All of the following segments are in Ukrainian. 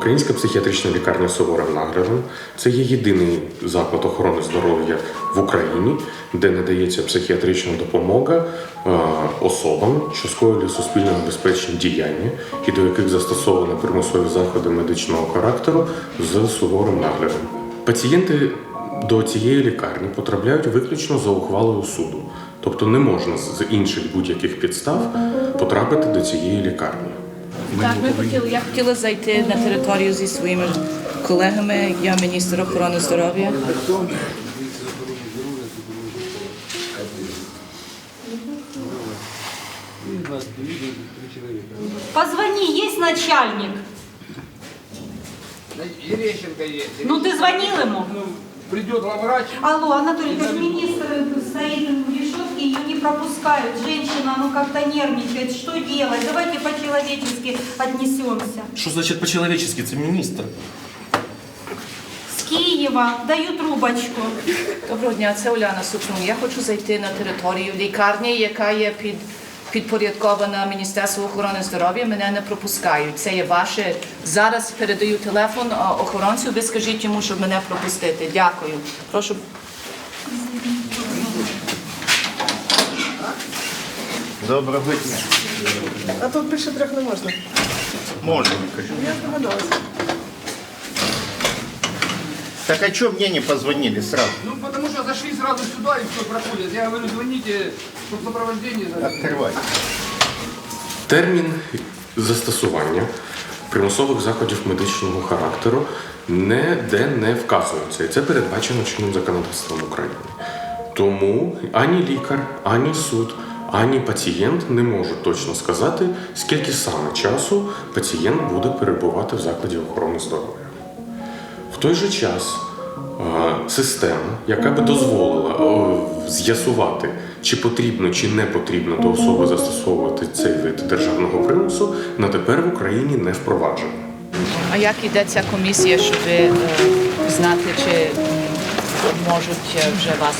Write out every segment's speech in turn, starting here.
Українська психіатрична лікарня суворим наглядом це є єдиний заклад охорони здоров'я в Україні, де надається психіатрична допомога е, особам, що скоїли суспільно небезпечні діяння і до яких застосовано примусові заходи медичного характеру з суворим наглядом. Пацієнти до цієї лікарні потрапляють виключно за ухвалою суду, тобто не можна з інших будь-яких підстав потрапити до цієї лікарні. Так, ми хотіли, я хотіла зайти на територію зі своїми колегами. Я міністр охорони здоров'я. Позвони, есть начальник? Ерещенко есть. Ну ты звонил ему? Ну, придет главврач, Алло, Анатолий, как министр стоит в решетке, ее не пропускают. Женщина, ну как-то нервничает. Что делать? Давайте по-человечески отнесемся. Що значить по-чоловічески? Це міністр. С Киева даю трубочку. Доброго дня, це Уляна Супрун. Я хочу зайти на територію лікарні, яка є під підпорядкована Міністерству охорони здоров'я. Мене не пропускають. Це є ваше. Зараз передаю телефон а, охоронцю. Ви скажіть йому, щоб мене пропустити. Дякую. Прошу. Доброго дня. А тут більше трьох не можна. Можно, конечно. Я здогадалася. Так а что мне не позвонили сразу? ну потому что зашли сразу сюда и все проходят. Я говорю, звоните, чтобы сопровождение. Открывай. Термін застосування примусових заходів медичного характеру ніде не вказується, і це передбачено чинним законодавством України. Тому ані лікар, ані суд, ані пацієнт не можуть точно сказати, скільки саме часу пацієнт буде перебувати в закладі охорони здоров'я. В той же час е, система, яка би дозволила е, з'ясувати, чи потрібно чи не потрібно до особи застосовувати цей вид державного примусу, на тепер в Україні не впроваджена. А як іде ця комісія, щоб е, знати, чи можуть вже вас?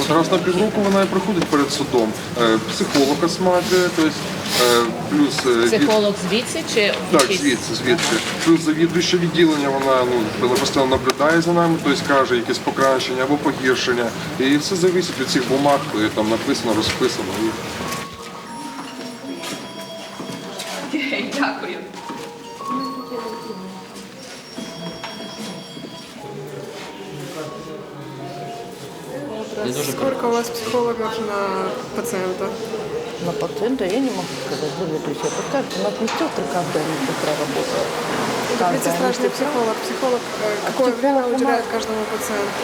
От раз на півроку вона і проходить перед судом. Е, Психолог осматрює, тобто, е, плюс е, Психолог звідси чи так, звідси, звідси. Плюс завідуюче відділення, вона ну постійно наблюдає за нами, тобто каже якісь покращення або погіршення. І все залежить від цих бумаг, то там написано, розписано. Сколько у вас психологов на пациента? На пациента я не могу сказать, заведующая. Подскажите, у нас медсестры каждая медсестра работает. Каждая Третьестрашный медсестра. психолог. Психолог э, какое психолог время уделяет каждому пациенту?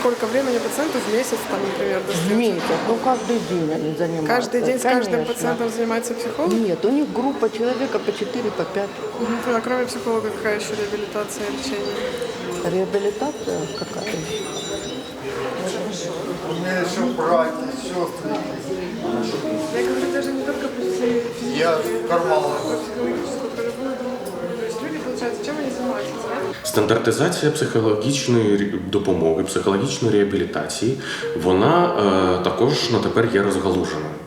Сколько времени пациенту в месяц, там, например, В достается? месяц, ну каждый день они занимаются. Каждый день с каждым Конечно. пациентом занимается психолог? Нет, у них группа человека по 4, по 5. Мгм. А кроме психолога какая еще реабилитация и лечение? Реабилитация какая меня еще братья, сестры. Я они занимаются? Стандартизація психологічної допомоги, психологічної реабілітації, вона е, також на тепер є розгалуженою.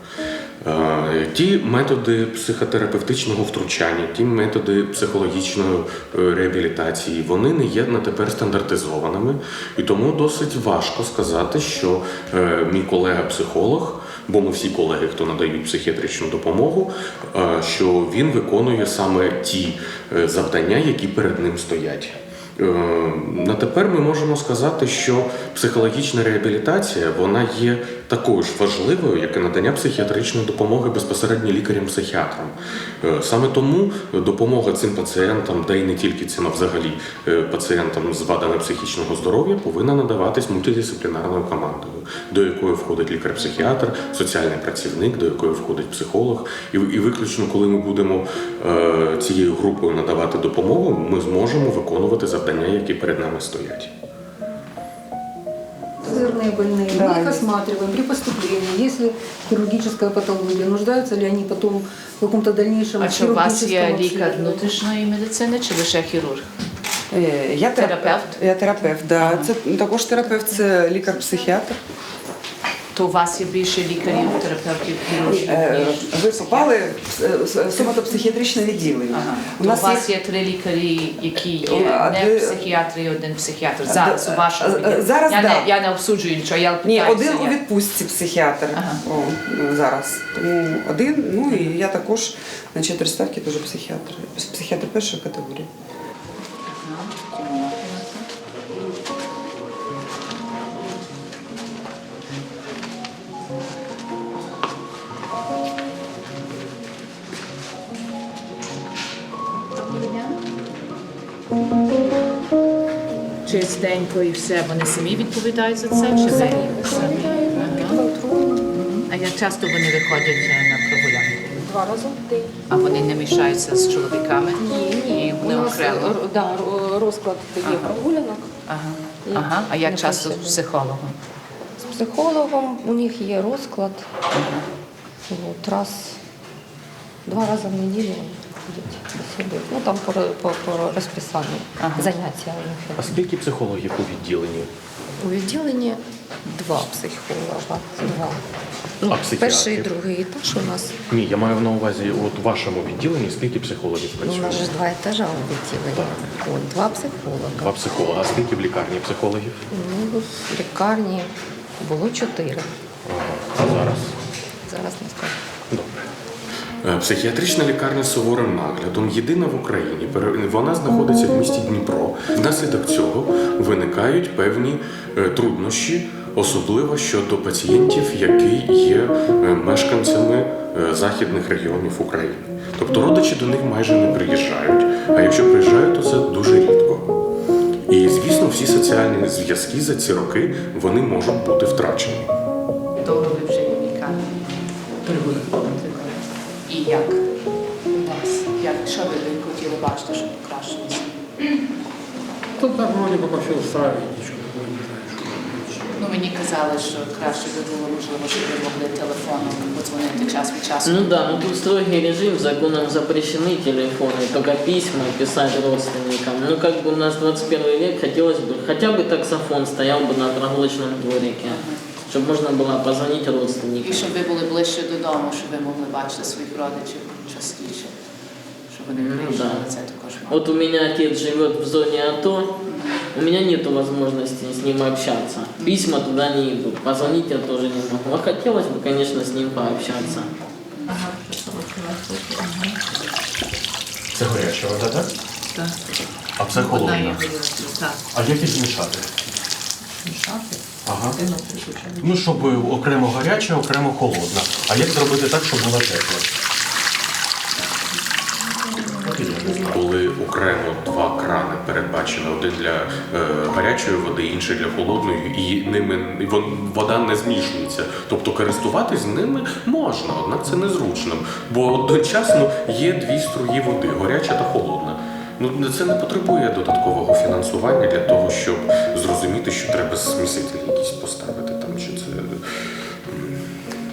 Е, ті методи психотерапевтичного втручання, ті методи психологічної е, реабілітації, вони не є на тепер стандартизованими, і тому досить важко сказати, що е, мій колега-психолог, бо ми всі колеги, хто надають психіатричну допомогу, що він виконує саме ті завдання, які перед ним стоять. На тепер ми можемо сказати, що психологічна реабілітація вона є такою ж важливою, як і надання психіатричної допомоги безпосередньо лікарям-психіатрам. Е, Саме тому допомога цим пацієнтам, та й не тільки цим, а взагалі е, пацієнтам з вадами психічного здоров'я, повинна надаватись мультидисциплінарною командою, до якої входить лікар-психіатр, соціальний працівник, до якої входить психолог. І, і виключно, коли ми будемо е, цією групою надавати допомогу, ми зможемо виконувати завдання, які перед нами стоять Сырные больные, Да, мы их есть. осматриваем при поступлении, если хирургическая патология, нуждаются ли они потом в каком-то дальнейшем А чи у вас є хирургическом лікар обследовании. внутрішньої медицини чи лише хірург? Е, Я Терапевт? Я терапевт, да. Це також терапевт, це лікар-психіатр. То у вас є більше лікарів, терапевтів, хірургів? Е, Ви попали в соматопсихіатричне відділення. Ага. У То у вас є є три лікарі, які є не психіатри і один психіатр. Зараз Е, у вашому е, зараз я, да. не, я не обсуджую нічого, я ні, один у відпустці психіатр. Ага. О, ну, зараз. Тому один, ну і я також на чотири ставки теж психіатр. Психіатр першої категорії. Чистенько і все. Вони самі відповідають за це? Чи ви самі? Ага. А як часто вони виходять на прогулянку? Два рази в день. А вони не мішаються з чоловіками? Ні, ні. І У вони нас окремо? е, р- да, р- розклад є прогулянок. Ага. Ні, ага. А як не часто з працює. психологом? З психологом у них є розклад. От, раз, два рази в неділю Ну там по, по, по розписанню Ага. заняття у них. А скільки психологів у відділенні? У відділенні два психолога. Два. Ну, психіатрів? перший і другий етаж у нас. Ні, я маю на увазі, от у вашому відділенні скільки психологів Ну, у нас же два етажа у відділенні. От, два психолога. Два психолога. А скільки в лікарні психологів? Ну, в лікарні було чотири. А зараз? Зараз не скажу. Е, Психіатрична лікарня з суворим наглядом єдина в Україні. Вона знаходиться в місті Дніпро. Внаслідок цього виникають певні е, труднощі, особливо щодо пацієнтів, які є е, мешканцями західних регіонів України. Тобто родичі до них майже не приїжджають. А якщо приїжджають, то це дуже рідко. І звісно, всі соціальні зв'язки за ці роки вони можуть бути втрачені. Довго вже бачити, щоб покращилося? Тут так вроде пока все устраивает, ничего такого не знаю, что лучше. Ну, мені казали, що краще би було, можливо, щоб ви могли телефоном подзвонити час від часу. Ну да, ну тут строгий режим, законом запрещены телефоны, только письма писать родственникам. Ну как бы у нас 21 век, хотелось бы, хотя бы таксофон стоял бы на прогулочном дворике, чтобы можно было позвонить І родственникам. щоб ви були ближче додому, щоб ви могли бачити своїх родичів частіше. Щоб вони Ну, приїжджали, да. це також мало. Вот у меня отец живет в зоне АТО, у меня нет возможности с ним общаться. Письма туда не идут, позвонить я тоже не могу. А хотелось бы, конечно, с ним пообщаться. Це гаряча вода, так? Так. А це Одна є горілка. Так. А як їх змішати? Мішати? Ага. Ну. Ну, щоб окремо гаряча, окремо холодна. А як зробити так, щоб була тепла? Окремо два крани передбачені, один для е, гарячої води, інший для холодної, і ними вода не змішується. Тобто користуватись ними можна, однак це незручно. Бо одночасно є дві струї води гаряча та холодна. Ну це не потребує додаткового фінансування для того, щоб зрозуміти, що треба сміситель якийсь поставити там, чи це.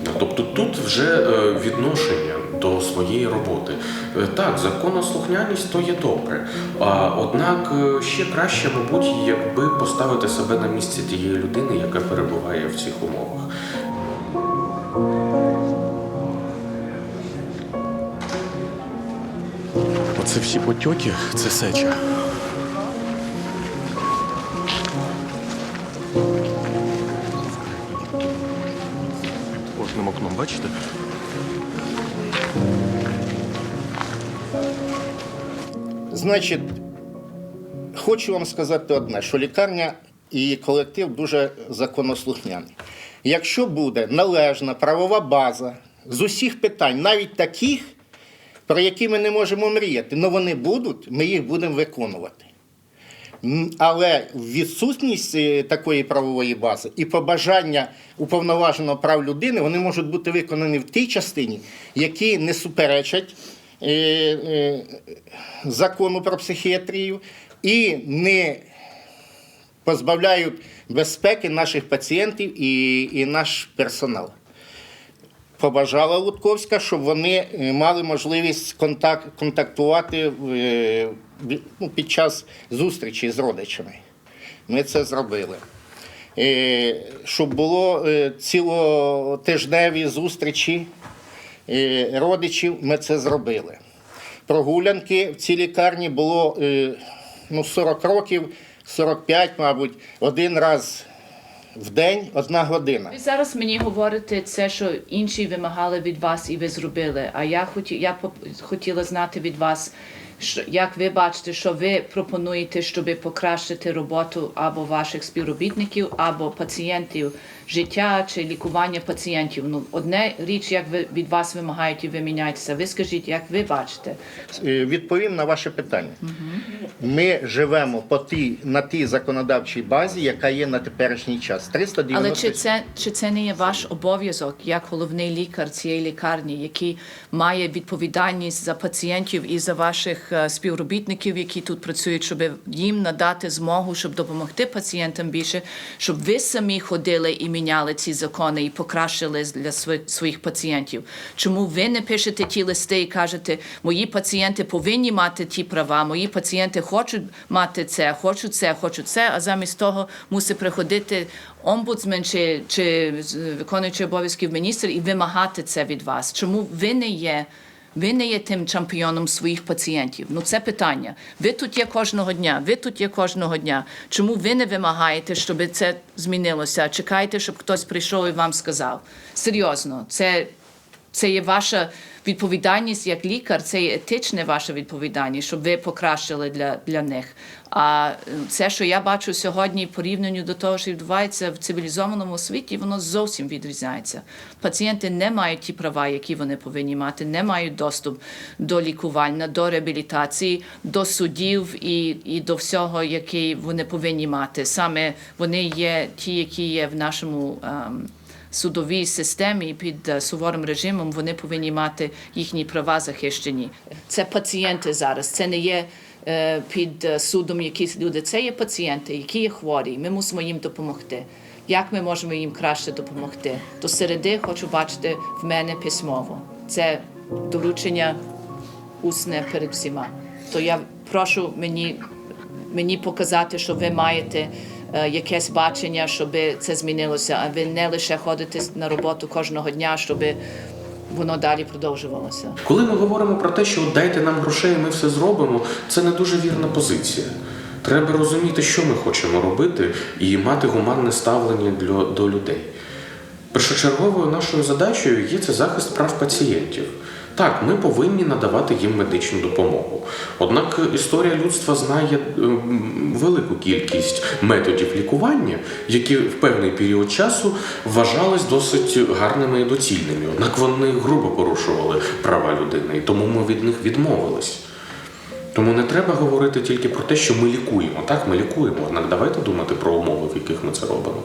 Ну, Тобто тут вже е, відношення до своєї роботи. Е, Так, законослухняність то є добре. А однак е, ще краще, мабуть, якби поставити себе на місце тієї людини, яка перебуває в цих умовах. Оце всі потьоки, це сеча. Окном, бачите? Значить, хочу вам сказати одне, що лікарня і колектив дуже законослухняний. Якщо буде належна правова база з усіх питань, навіть таких, про які ми не можемо мріяти, але вони будуть, ми їх будемо виконувати. Але відсутність е, такої правової бази і побажання уповноваженого прав людини вони можуть бути виконані в тій частині, які не суперечать закону про психіатрію і не позбавляють безпеки наших пацієнтів і, і наш персонал. Побажала Лутковська, щоб вони е, мали можливість контакт, контактувати е, ну, під час зустрічі з родичами. Ми це зробили. е, щоб було е, цілотижневі зустрічі е, родичів, ми це зробили. Прогулянки в цій лікарні було е, ну, 40 років, 45, мабуть, один раз в день, одна година. Ви зараз мені говорите це, що інші вимагали від вас і ви зробили. А я хоті, я хотіла знати від вас, що, як ви бачите, що ви пропонуєте, щоб покращити роботу або ваших співробітників, або пацієнтів, життя чи лікування пацієнтів. Ну, одне річ, як ви від вас вимагають і ви міняєтеся. Ви скажіть, як ви бачите? Е, Відповім на ваше питання. Ми живемо по тій, на тій законодавчій базі, яка є на теперішній час. 390 Але чи це, чи це не є ваш обов'язок як головний лікар цієї лікарні, який має відповідальність за пацієнтів і за ваших е, співробітників, які тут працюють, щоб їм надати змогу, щоб допомогти пацієнтам більше, щоб ви самі ходили і міняли ці закони і покращили для своїх пацієнтів? Чому ви не пишете ті листи і кажете, мої пацієнти повинні мати ті права, мої пацієнти хочуть мати це, хочуть це, хочуть це, а замість того мусить приходити омбудсмен чи, чи виконуючий обов'язків міністр і вимагати це від вас. Чому ви не є? Ви не є тим чемпіоном своїх пацієнтів. Ну це питання. Ви тут є кожного дня. Ви тут є кожного дня. Чому ви не вимагаєте, щоб це змінилося? Чекаєте, щоб хтось прийшов і вам сказав? Серйозно, це це є ваша відповідальність як лікар, це є етична ваша відповідальність, щоб ви покращили для, для них. А е, це, що я бачу сьогодні, порівнянню до того, що відбувається в цивілізованому світі, воно зовсім відрізняється. Пацієнти не мають ті права, які вони повинні мати, не мають доступ до лікування, до реабілітації, до судів і, і до всього, який вони повинні мати. Саме вони є ті, які є в нашому. ем, судовій системі під е, суворим режимом вони повинні мати їхні права захищені. Це пацієнти зараз. Це не є е, під е, судом якісь люди. Це є пацієнти, які є хворі. Ми мусимо їм допомогти. Як ми можемо їм краще допомогти? До середи хочу бачити в мене письмово. Це доручення усне перед всіма. То я прошу мені, мені показати, що ви маєте якесь бачення, щоб це змінилося, а ви не лише ходите на роботу кожного дня, щоб воно далі продовжувалося. Коли ми говоримо про те, що дайте нам грошей, ми все зробимо, це не дуже вірна позиція. Треба розуміти, що ми хочемо робити, і мати гуманне ставлення для, до людей. Першочерговою нашою задачею є це захист прав пацієнтів. Так, ми повинні надавати їм медичну допомогу. Однак історія людства знає ем, велику кількість методів лікування, які в певний період часу вважались досить гарними і доцільними. Однак вони грубо порушували права людини, і тому ми від них відмовились. Тому не треба говорити тільки про те, що ми лікуємо. Так, ми лікуємо, однак давайте думати про умови, в яких ми це робимо.